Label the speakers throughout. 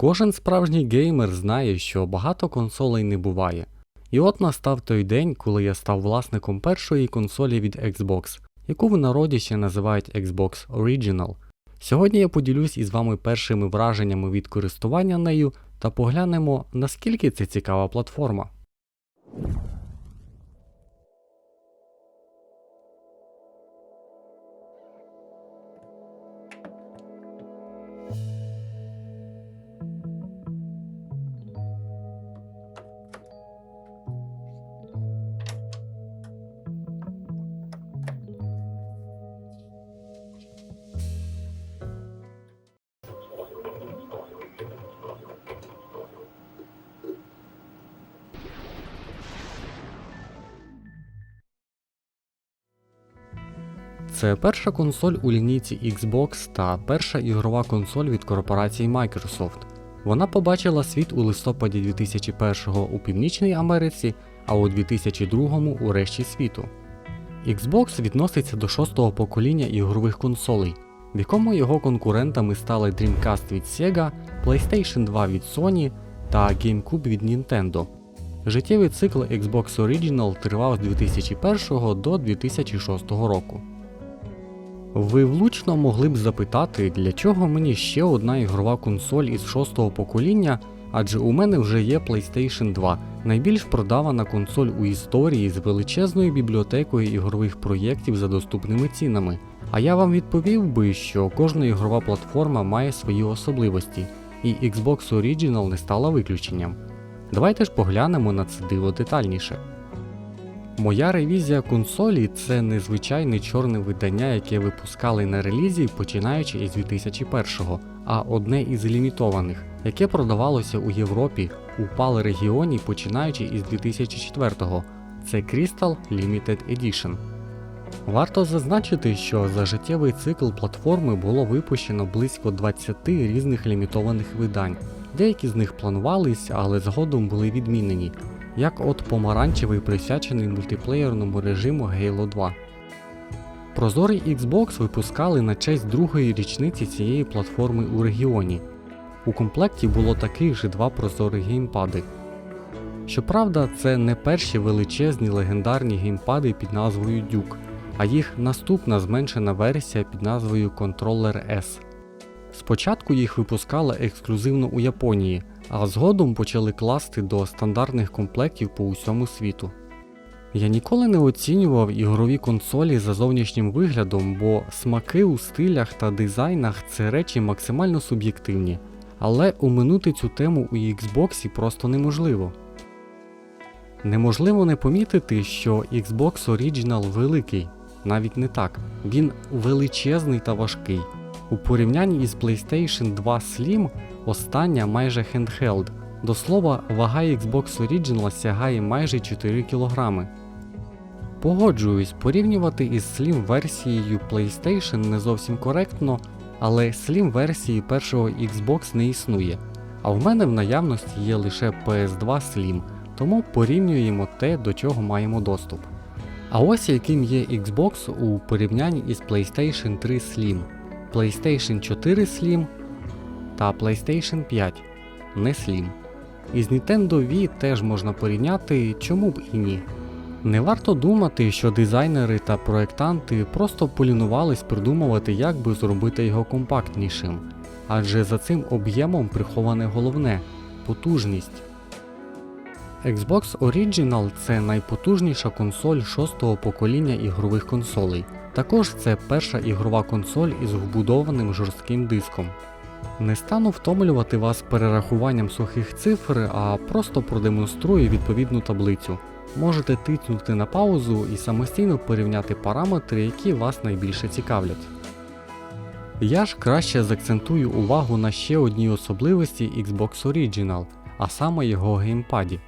Speaker 1: Кожен справжній геймер знає, що багато консолей не буває. І от настав той день, коли я став власником першої консолі від Xbox, яку в народі ще називають Xbox Original. Сьогодні я поділюсь із вами першими враженнями від користування нею та поглянемо, наскільки це цікава платформа. Це перша консоль у лінійці Xbox та перша ігрова консоль від корпорації Microsoft. Вона побачила світ у листопаді 2001 у Північній Америці, а у 2002-му у решті світу. Xbox відноситься до шостого покоління ігрових консолей, в якому його конкурентами стали Dreamcast від Sega, PlayStation 2 від Sony та GameCube від Nintendo. Життєвий цикл Xbox Original тривав з 2001 до 2006 року. Ви влучно могли б запитати, для чого мені ще одна ігрова консоль із шостого покоління, адже у мене вже є PlayStation 2, найбільш продавана консоль у історії з величезною бібліотекою ігрових проєктів за доступними цінами. А я вам відповів би, що кожна ігрова платформа має свої особливості, і Xbox Original не стала виключенням. Давайте ж поглянемо на це диво детальніше. Моя ревізія консолі це незвичайне чорне видання, яке випускали на релізі починаючи із 2001-го, а одне із лімітованих, яке продавалося у Європі у PAL регіоні починаючи із 2004-го. Це Crystal Limited Edition. Варто зазначити, що за життєвий цикл платформи було випущено близько 20 різних лімітованих видань. Деякі з них планувались, але згодом були відмінені, як от помаранчевий присвячений мультиплеєрному режиму Halo 2. Прозорий Xbox випускали на честь другої річниці цієї платформи у регіоні. У комплекті було таких же два прозорі геймпади. Щоправда, це не перші величезні легендарні геймпади під назвою Duke, а їх наступна зменшена версія під назвою Controller S. Спочатку їх випускали ексклюзивно у Японії, а згодом почали класти до стандартних комплектів по усьому світу. Я ніколи не оцінював ігрові консолі за зовнішнім виглядом, бо смаки у стилях та дизайнах це речі максимально суб'єктивні, але оминути цю тему у Xbox просто неможливо. Неможливо не помітити, що Xbox Original великий, навіть не так, він величезний та важкий. У порівнянні із PlayStation 2 Slim остання майже handheld. До слова, вага Xbox Original сягає майже 4 кг. Погоджуюсь, порівнювати із Slim версією PlayStation не зовсім коректно, але Slim версії першого Xbox не існує. А в мене в наявності є лише PS2 Slim, тому порівнюємо те, до чого маємо доступ. А ось яким є Xbox у порівнянні із PlayStation 3 Slim. PlayStation 4 Slim та PlayStation 5 не Slim. Із Nintendo Wii теж можна порівняти, чому б і ні. Не варто думати, що дизайнери та проєктанти просто полінувались придумувати, як би зробити його компактнішим, адже за цим об'ємом приховане головне потужність. Xbox Original це найпотужніша консоль шостого покоління ігрових консолей. Також це перша ігрова консоль із вбудованим жорстким диском. Не стану втомлювати вас перерахуванням сухих цифр, а просто продемонструю відповідну таблицю. Можете тиснути на паузу і самостійно порівняти параметри, які вас найбільше цікавлять. Я ж краще закцентую увагу на ще одній особливості Xbox Original, а саме його геймпаді.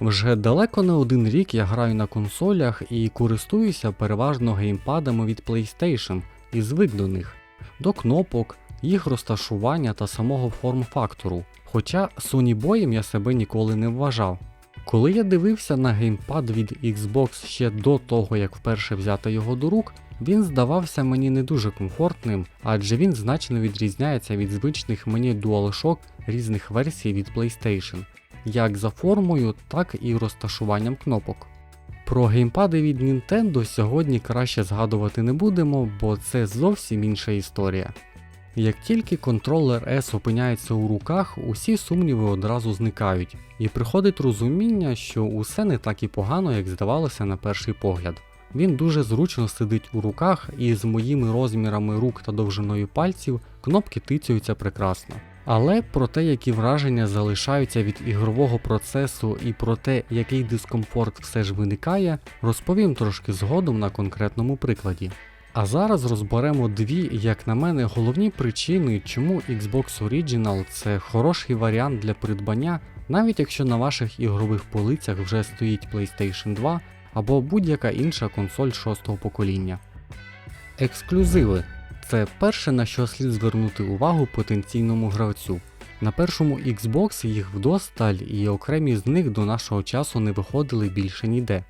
Speaker 1: Вже далеко не один рік я граю на консолях і користуюся переважно геймпадами від PlayStation і звик до них, до кнопок, їх розташування та самого форм-фактору, хоча Sony я себе ніколи не вважав. Коли я дивився на геймпад від Xbox ще до того, як вперше взяти його до рук, Він здавався мені не дуже комфортним, адже він значно відрізняється від звичних мені DualShock різних версій від PlayStation, як за формою, так і розташуванням кнопок. Про геймпади від Nintendo сьогодні краще згадувати не будемо, бо це зовсім інша історія. Як тільки контролер S опиняється у руках, усі сумніви одразу зникають, і приходить розуміння, що усе не так і погано, як здавалося на перший погляд. Він дуже зручно сидить у руках, і з моїми розмірами рук та довжиною пальців кнопки тицюються прекрасно. Але про те, які враження залишаються від ігрового процесу і про те, який дискомфорт все ж виникає, розповім трошки згодом на конкретному прикладі. А зараз розберемо дві, як на мене, головні причини, чому Xbox Original це хороший варіант для придбання, навіть якщо на ваших ігрових полицях вже стоїть PlayStation 2 або будь-яка інша консоль шостого покоління. Ексклюзиви це перше на що слід звернути увагу потенційному гравцю. На першому Xbox їх вдосталь і окремі з них до нашого часу не виходили більше ніде.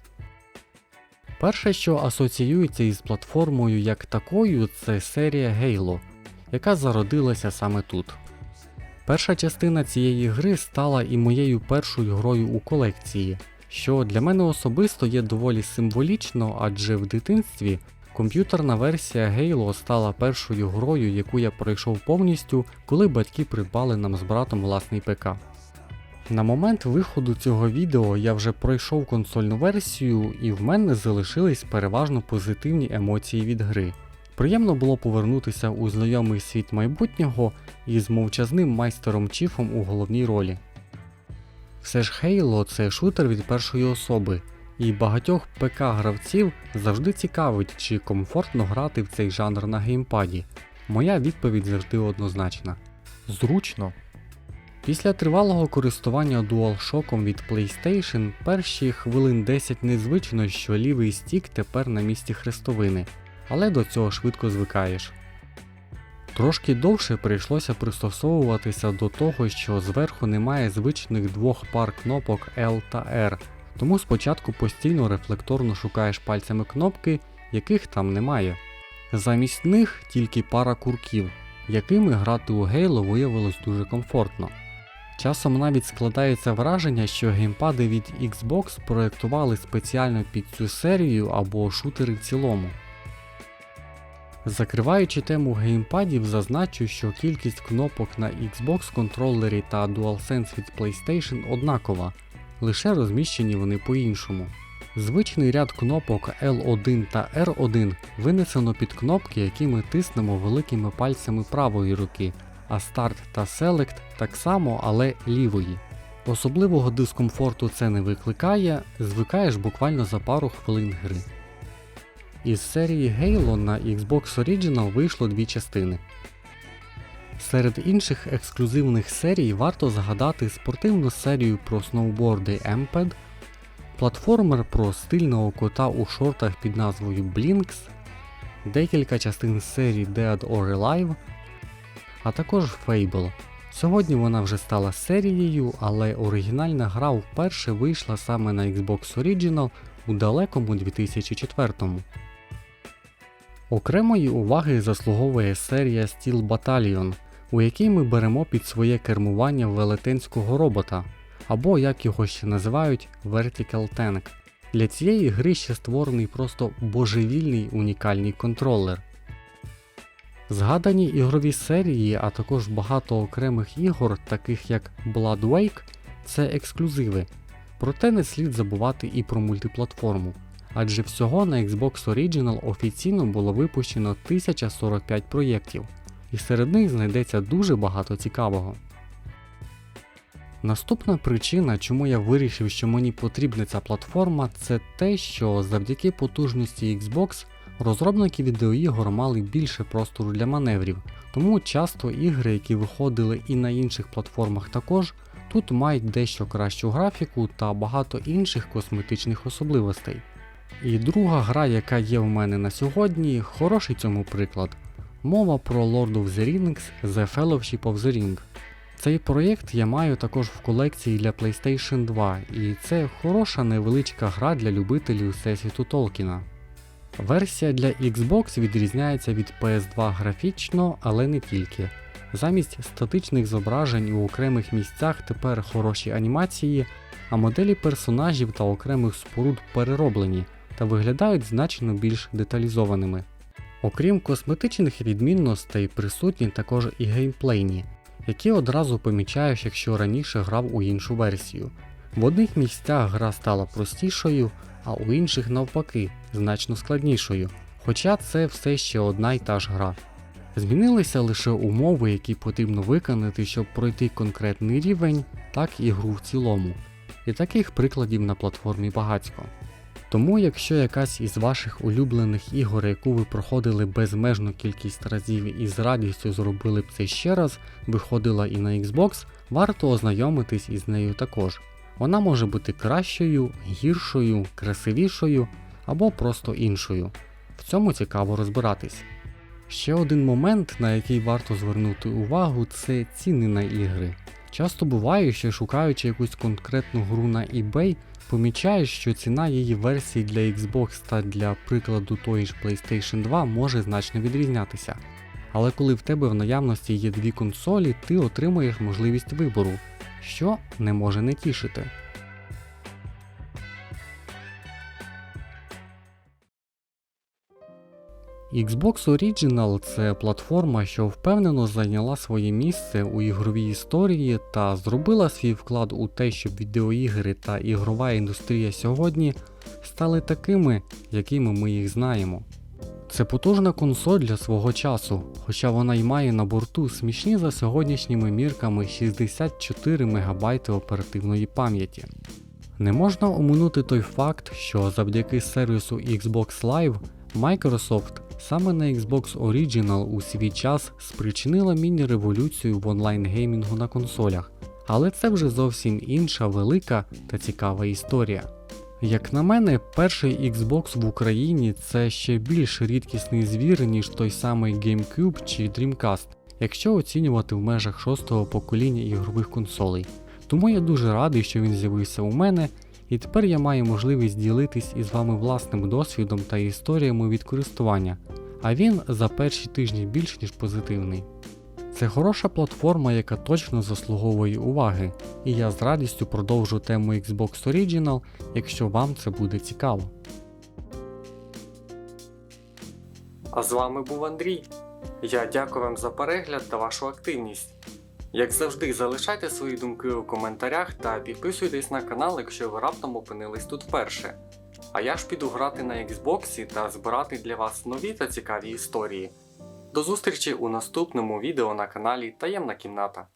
Speaker 1: Перше, що асоціюється із платформою як такою, це серія Halo, яка зародилася саме тут. Перша частина цієї гри стала і моєю першою грою у колекції, що для мене особисто є доволі символічно, адже в дитинстві комп'ютерна версія Halo стала першою грою, яку я пройшов повністю, коли батьки придбали нам з братом власний ПК. На момент виходу цього відео я вже пройшов консольну версію, і в мене залишились переважно позитивні емоції від гри. Приємно було повернутися у знайомий світ майбутнього із мовчазним майстером Чіфом у головній ролі. Все ж Halo це шутер від першої особи, і багатьох ПК-гравців завжди цікавить, чи комфортно грати в цей жанр на геймпаді. Моя відповідь завжди однозначна.
Speaker 2: Зручно.
Speaker 1: Після тривалого користування DualShock від PlayStation перші хвилин 10 незвично, що лівий стік тепер на місці хрестовини, але до цього швидко звикаєш. Трошки довше прийшлося пристосовуватися до того, що зверху немає звичних двох пар кнопок L та R, тому спочатку постійно рефлекторно шукаєш пальцями кнопки, яких там немає. Замість них тільки пара курків, якими грати у Halo виявилось дуже комфортно. Часом навіть складається враження, що геймпади від Xbox проєктували спеціально під цю серію або шутери в цілому. Закриваючи тему геймпадів, зазначу, що кількість кнопок на Xbox контролері та DualSense від PlayStation однакова, лише розміщені вони по-іншому. Звичний ряд кнопок L1 та R1 винесено під кнопки, які ми тиснемо великими пальцями правої руки, а Start та Select так само, але лівої. Особливого дискомфорту це не викликає, звикаєш буквально за пару хвилин гри. Із серії Halo на Xbox Original вийшло дві частини. Серед інших ексклюзивних серій варто згадати спортивну серію про сноуборди Amped, платформер про стильного кота у шортах під назвою Blinks, декілька частин серії Dead or Alive, а також Fable. Сьогодні вона вже стала серією, але оригінальна гра вперше вийшла саме на Xbox Original у далекому 2004-му. Окремої уваги заслуговує серія Steel Battalion, у якій ми беремо під своє кермування велетенського робота, або як його ще називають Vertical Tank. Для цієї гри ще створений просто божевільний унікальний контролер. Згадані ігрові серії, а також багато окремих ігор, таких як Blood Wake, це ексклюзиви. Проте не слід забувати і про мультиплатформу, адже всього на Xbox Original офіційно було випущено 1045 проєктів, і серед них знайдеться дуже багато цікавого. Наступна причина, чому я вирішив, що мені потрібна ця платформа, це те, що завдяки потужності Xbox розробники відеоігор мали більше простору для маневрів, тому часто ігри, які виходили і на інших платформах також, тут мають дещо кращу графіку та багато інших косметичних особливостей. І друга гра, яка є в мене на сьогодні, хороший цьому приклад. Мова про Lord of the Rings The Fellowship of the Ring. Цей проєкт я маю також в колекції для PlayStation 2, і це хороша невеличка гра для любителів всесвіту Толкіна. Версія для Xbox відрізняється від PS2 графічно, але не тільки. Замість статичних зображень у окремих місцях тепер хороші анімації, а моделі персонажів та окремих споруд перероблені та виглядають значно більш деталізованими. Окрім косметичних відмінностей, присутні також і геймплейні, які одразу помічаєш, якщо раніше грав у іншу версію. В одних місцях гра стала простішою, а у інших навпаки, значно складнішою, хоча це все ще одна й та ж гра. Змінилися лише умови, які потрібно виконати, щоб пройти конкретний рівень, так і гру в цілому. І таких прикладів на платформі багатько. Тому, якщо якась із ваших улюблених ігор, яку ви проходили безмежну кількість разів і з радістю зробили б це ще раз, виходила і на Xbox, варто ознайомитись із нею також. Вона може бути кращою, гіршою, красивішою або просто іншою. В цьому цікаво розбиратись. Ще один момент, на який варто звернути увагу, це ціни на ігри. Часто буває, що шукаючи якусь конкретну гру на eBay, помічаєш, що ціна її версії для Xbox та для прикладу тої ж PlayStation 2 може значно відрізнятися. Але коли в тебе в наявності є дві консолі, ти отримуєш можливість вибору, що не може не тішити. Xbox Original це платформа, що впевнено зайняла своє місце у ігровій історії та зробила свій вклад у те, щоб відеоігри та ігрова індустрія сьогодні стали такими, якими ми їх знаємо. Це потужна консоль для свого часу, хоча вона й має на борту смішні за сьогоднішніми мірками 64 МБ оперативної пам'яті. Не можна оминути той факт, що завдяки сервісу Xbox Live Microsoft саме на Xbox Original у свій час спричинила міні-революцію в онлайн-геймінгу на консолях, але це вже зовсім інша велика та цікава історія. Як на мене, перший Xbox в Україні це ще більш рідкісний звір, ніж той самий GameCube чи Dreamcast, якщо оцінювати в межах шостого покоління ігрових консолей. Тому я дуже радий, що він з'явився у мене, і тепер я маю можливість ділитись із вами власним досвідом та історіями від користування, а він за перші тижні більш ніж позитивний. Це хороша платформа, яка точно заслуговує уваги, і я з радістю продовжу тему Xbox Original, якщо вам це буде цікаво. А з вами був Андрій. Я дякую вам за перегляд та вашу активність. Як завжди, залишайте свої думки у коментарях та підписуйтесь на канал, якщо ви раптом опинились тут вперше. А я ж піду грати на Xbox та збирати для вас нові та цікаві історії. До зустрічі у наступному відео на каналі Таємна кімната.